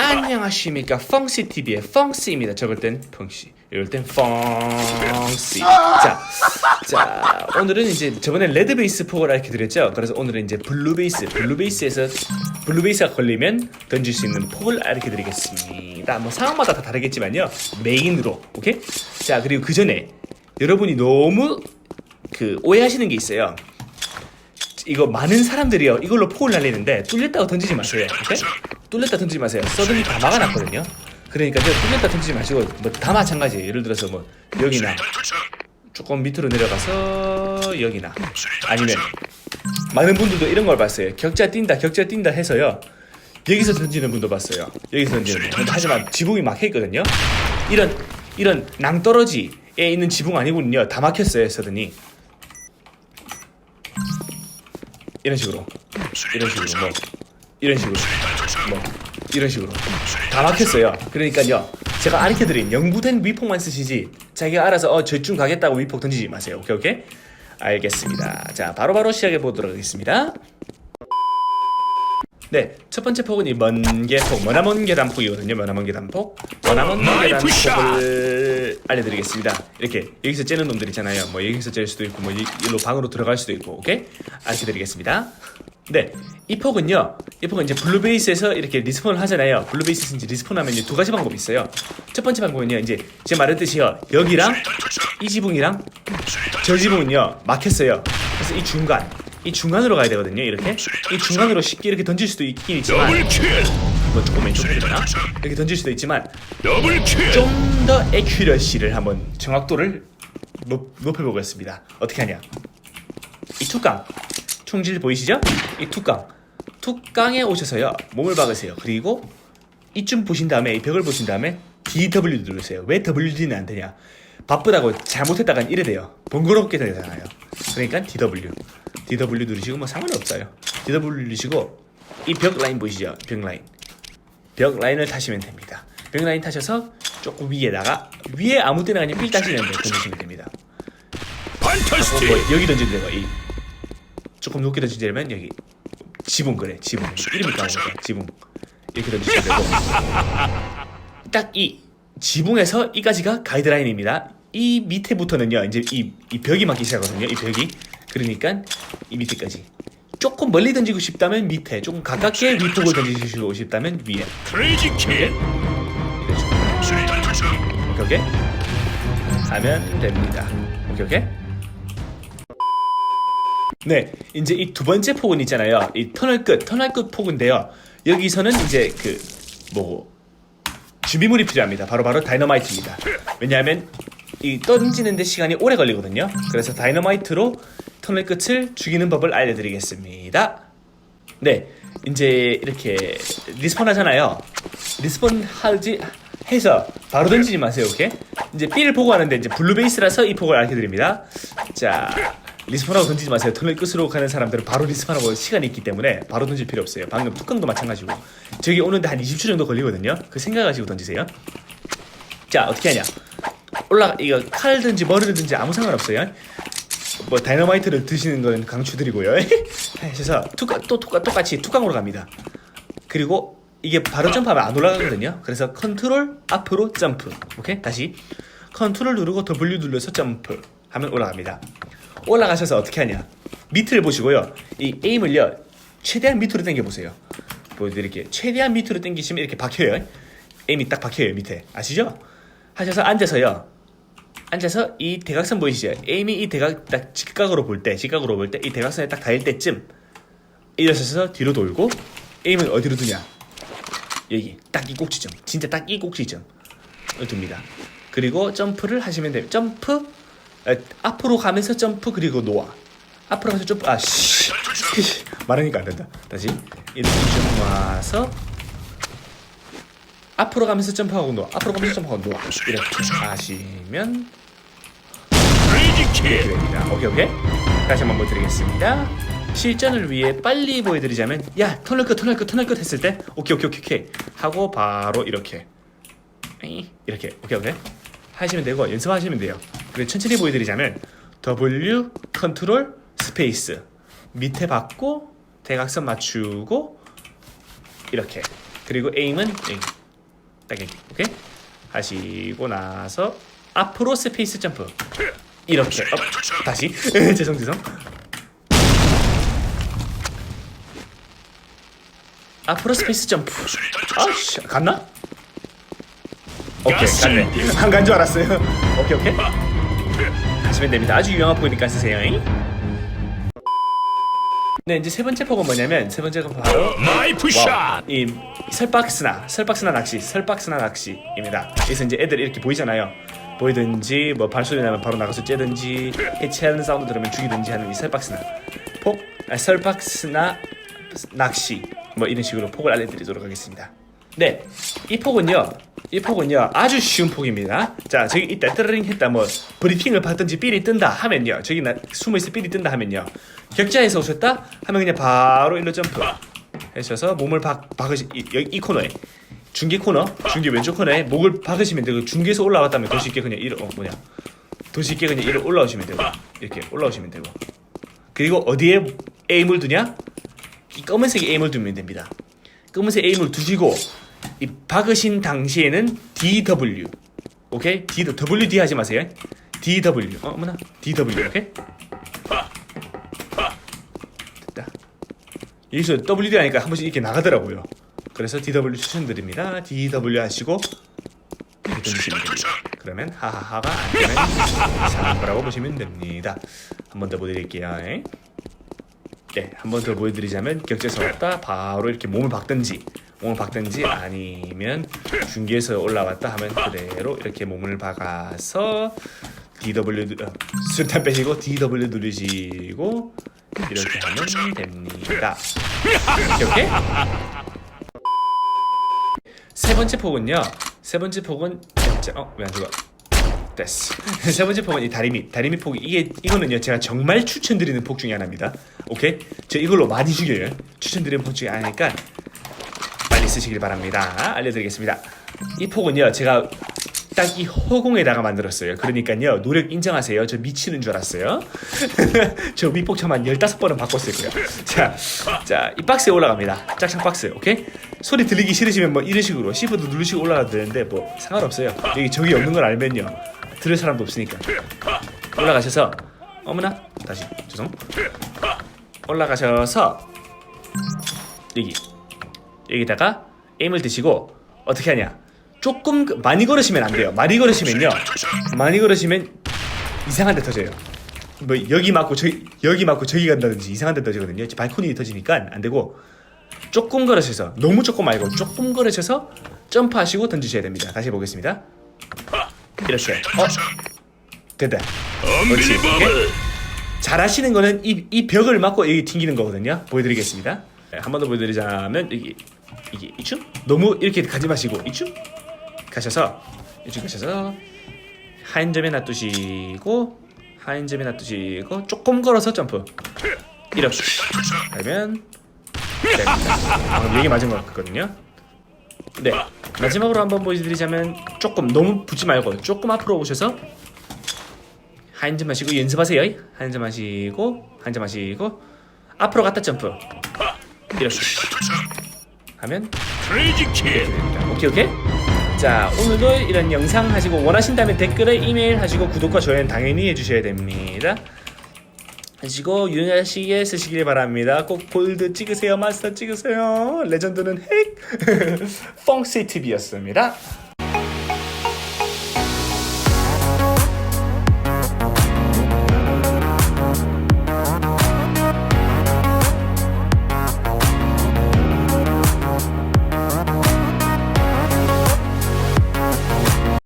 안녕하십니까. 펑시TV의 펑시입니다. 적을 땐 펑시 이럴 땐 펑시 자, 자 오늘은 이제 저번에 레드 베이스 폭을 알려 드렸죠? 그래서 오늘은 이제 블루 베이스 블루 베이스에서 블루 베이스가 걸리면 던질 수 있는 폭을 알려 드리겠습니다. 뭐 상황마다 다 다르겠지만요. 메인으로 오케이? 자 그리고 그 전에 여러분이 너무 그 오해하시는 게 있어요 이거 많은 사람들이요. 이걸로 폭을 날리는데 뚫렸다고 던지지 마세요. 오케이? 뚫렸다 던지지 마세요. 서든이 다 막아놨거든요. 그러니까 저 뚫렸다 던지지 마시고 뭐 다 마찬가지예요. 예를 들어서 뭐 여기나 조금 밑으로 내려가서 여기나 아니면 많은 분들도 이런 걸 봤어요. 격자 뛴다 격자 뛴다 해서요. 여기서 던지는 분도 봤어요. 여기서 던지는 분 하지만 지붕이 막혀있거든요. 이런 이런 낭떠러지에 있는 지붕 아니군요. 다 막혔어요 서든이 이런 식으로. 이런 식으로 뭐 이런 식으로. 뭐 이런 식으로. 다 막혔어요. 그러니까요. 제가 가르쳐드린 영구된 위폭만 쓰시지 자기가 알아서 어 저쯤 가겠다고 위폭 던지지 마세요. 오케이 오케이? 알겠습니다. 자 바로바로 시작해 보도록 하겠습니다 네, 첫 번째 폭은 이 먼계폭, 머나먼 계단폭이거든요. 머나먼 계단폭, 머나먼 계단폭을 알려드리겠습니다. 이렇게 여기서 째는 놈들 있잖아요. 뭐 여기서 째일 수도 있고, 뭐 이- 일로 방으로 들어갈 수도 있고, 오케이? 알려드리겠습니다. 네, 이 폭은요. 이 폭은 이제 블루베이스에서 이렇게 리스폰을 하잖아요. 블루베이스에서 이제 리스폰하면 이제 두 가지 방법이 있어요. 첫 번째 방법은요. 이제 제가 말했듯이요. 여기랑 이 지붕이랑 저 지붕은요 막혔어요. 그래서 이 중간, 이 중간으로 가야 되거든요. 이렇게 이 중간으로 쉽게 이렇게 던질 수도 있긴 있지만 이거 조금 왼쪽으로 되나? 이렇게 던질 수도 있지만 좀 더 에큐러시를 한번 정확도를 높, 높여보겠습니다. 어떻게 하냐? 이 뚜껑 총질 보이시죠? 이 뚜껑 뚜껑에 오셔서요 몸을 박으세요. 그리고 이쯤 보신 다음에 이 벽을 보신 다음에 DW 누르세요. 왜 WD는 안 되냐? 바쁘다고 잘못했다간 이래 돼요. 번거롭게 되잖아요. 그러니까 DW DW 누르시고 뭐 상관없어요. DW 누르시고 이 벽 라인 보이시죠? 벽 라인 벽 라인을 타시면 됩니다. 벽 라인 타셔서 조금 위에다가 위에 아무 때나 그냥 삘 따시면 돼 던지시면 됩니다. 뭐, 판타스틱 뭐 여기 던지면 되고 이 조금 높게 던지려면 여기 지붕 그래 지붕 이름이 까먹었다 지붕 이렇게 던지시면 되고 딱 이 지붕에서 이까지가 가이드라인입니다. 이 밑에부터는요 이제 이, 이 벽이 막기 시작하거든요. 이 벽이. 그러니까 이 밑에까지. 조금 멀리 던지고 싶다면 밑에 조금 가깝게 위쪽을 던지시고 싶다면 위에. 크레이지 킬 오케이 오케이. 하면 됩니다. 오케이 오케이. 네 이제 이 두 번째 폭은 있잖아요. 이 터널 끝 터널 끝 폭인데요. 여기서는 이제 그 뭐 준비물이 필요합니다 바로 바로 다이너마이트입니다 왜냐하면 이 던지는데 시간이 오래 걸리거든요 그래서 다이너마이트로 터널 끝을 죽이는 법을 알려드리겠습니다 네, 이제 이렇게 리스폰 하잖아요. 리스폰 하지 해서 바로 던지지 마세요, 오케이? 이제 B를 보고 하는데 이제 블루 베이스라서 이 폭을 알려드립니다. 자, 리스폰하고 던지지 마세요. 터널 끝으로 가는 사람들은 바로 리스폰하고 시간이 있기 때문에 바로 던질 필요 없어요. 방금 뚜껑도 마찬가지고 저기 오는데 한 20초 정도 걸리거든요. 그 생각하시고 던지세요. 자, 어떻게 하냐? 올라 이거 칼든지 머리든지 아무 상관없어요. 뭐 다이너마이트를 드시는 건 강추드리고요. 그래서 뚜껑 또 뚜껑 똑같이 뚜껑으로 갑니다. 그리고 이게 바로 점프하면 안 올라가거든요. 그래서 컨트롤 앞으로 점프. 오케이 다시 컨트롤 누르고 W 눌러서 점프 하면 올라갑니다. 올라가셔서 어떻게 하냐? 밑을 보시고요. 이 에임을요 최대한 밑으로 당겨 보세요. 보여드릴게요. 최대한 밑으로 당기시면 이렇게 박혀요. 에임이 딱 박혀요 밑에 아시죠? 하셔서 앉아서요. 앉아서 이 대각선 보이시죠? 에임이 이 대각 딱 직각으로 볼 때, 직각으로 볼 때 이 대각선에 딱 닿을 때쯤 일어서서 뒤로 돌고 에임은 어디로 두냐? 여기 딱 이 꼭지점, 진짜 딱 이 꼭지점을 둡니다. 그리고 점프를 하시면 돼요. 점프 에, 앞으로 가면서 점프 그리고 놓아. 앞으로 가서 점프 아씨 말하니까 안 된다. 다시 이렇게 좀 와서 앞으로 가면서 점프하고 놓아. 앞으로 가면서 점프하고 놓아. 이렇게 하시면 이렇게 됩니다. 오케이 오케이. 다시 한번 보여드리겠습니다. 실전을 위해 빨리 보여드리자면 야 터널 끝 터널 끝 터널 끝 했을 때 오케이 오케이 오케이 하고 바로 이렇게 이렇게 오케이 오케이 하시면 되고 연습하시면 돼요. 그리고 천천히 보여드리자면 W 컨트롤 스페이스 밑에 받고 대각선 맞추고 이렇게. 그리고 에임은 여기 딱 여기 오케이? 하시고 나서 앞으로 스페이스 점프 이렇게. 업. 다시. 죄송 죄송. 앞으로 스페이스 점프 아씨. 갔나? 오케이. 갔네. 안 간 줄 알았어요. 오케이 오케이 하시면 됩니다 아주 유용한 포이니까 쓰세요 네 이제 세 번째 폭은 뭐냐면 세 번째가 바로 나이프 샷. 와우. 이 설박스나 설박스나 낚시 설박스나 낚시입니다. 그래서 이제 애들 이렇게 보이잖아요. 보이든지 뭐 발소리 나면 바로 나가서 째든지 해체하는 사운드 들으면 죽이든지 하는 이 설박스나 폭 아, 설박스나 낚시 뭐 이런 식으로 폭을 알려드리도록 하겠습니다. 네, 이 폭은요, 이 폭은요 아주 쉬운 폭입니다. 자, 저기 이따 뜨르링 했다. 뭐 브리핑을 받든지 삘이 뜬다 하면요, 저기 나 숨어있어 삘이 뜬다 하면요, 격자에서 오셨다? 하면 그냥 바로 일로 점프. 하셔서 몸을 박 박으시 이, 여기 이 코너에. 중계 코너, 중계 왼쪽 코너에 목을 박으시면 되고 중계에서 올라왔다면 더 쉽게 그냥 이로 어 뭐냐, 더 쉽게 그냥 이로 올라오시면 되고. 이렇게 올라오시면 되고. 그리고 어디에 에임을 두냐? 이 검은색 에임을 두면 됩니다. 검은색 에임을 두시고 이 박으신 당시에는 DW 오케이 D WD 하지 마세요. DW 어 어머나 DW 오케이 됐다. 여기서 WD 하니까 한 번씩 이렇게 나가더라고요. 그래서 DW 추천드립니다. DW 하시고. 그러면 하하하가 안 되는 상거라고 보시면 됩니다. 한 번 더 보여드릴게요. 네, 한 번 더 보여드리자면 격제에서 왔다 바로 이렇게 몸을 박든지 몸을 박든지 아니면 중계에서 올라왔다 하면 그대로 이렇게 몸을 박아서 DW 누- 어, 술탄 빼시고 DW 누르시고 이렇게 하면 됩니다. 오케이? 세 번째 폭은요. 세 번째 폭은 진짜 어왜 안 죽어? 됐어. 세 번째 폭은 이 다리밑. 다리밑 폭이 이게 이거는요 제가 정말 추천드리는 폭 중에 하나입니다. 오케이? 저 이걸로 많이 죽여요. 추천드리는 폭 중에 하나니까 빨리 쓰시길 바랍니다. 알려드리겠습니다. 이 폭은요 제가 딱 이 허공에다가 만들었어요. 그러니까요 노력 인정하세요. 저 미치는 줄 알았어요. 저 밑폭참 한 15번은 바꿨을 거예요. 자, 자, 이 박스에 올라갑니다. 짝창 박스, 오케이? 소리 들리기 싫으시면 뭐 이런 식으로 시프트 누르시고 올라가도 되는데 뭐 상관없어요. 여기 저기 없는 걸 알면요. 들을 사람도 없으니까. 올라가셔서 어머나 다시 죄송. 올라가셔서 여기 여기다가 에임을 드시고 어떻게 하냐? 조금 그- 많이 걸으시면 안 돼요. 많이 걸으시면요. 많이 걸으시면 이상한 데 터져요. 뭐 여기 맞고 저기 여기 맞고 저기 간다든지 이상한 데 터지거든요. 발코니 터지니까 안 되고 조금 걸으셔서 너무 조금 말고 조금 걸으셔서 점프하시고 던지셔야 됩니다. 다시 보겠습니다. 이렇게 어 됐다. 그렇지. 언빌리버블. 잘하시는 거는 이, 이 벽을 맞고 여기 튕기는 거거든요. 보여드리겠습니다. 네, 한번 더 보여드리자면 여기 이게 이춤 너무 이렇게 가지 마시고 이춤 가셔서 이춤 가셔서 하인 점에 놔두시고 하인 점에 놔두시고 조금 걸어서 점프 이렇게 하면 됩니다. 방금 여기 맞은 것 같거든요. 네 마지막으로 한번 보여드리자면 조금 너무 붙지 말고 조금 앞으로 오셔서 한 잔 마시고 연습하세요. 한 잔 마시고 한 잔 마시고 앞으로 갔다 점프. 이렇게 하면. 오케이 오케이. 자 오늘도 이런 영상 하시고 원하신다면 댓글에 이메일 하시고 구독과 좋아요는 당연히 해주셔야 됩니다. 하시고 유연하시게 쓰시길 바랍니다. 꼭 골드 찍으세요, 마스터 찍으세요. 레전드는 핵 펑시티비였습니다.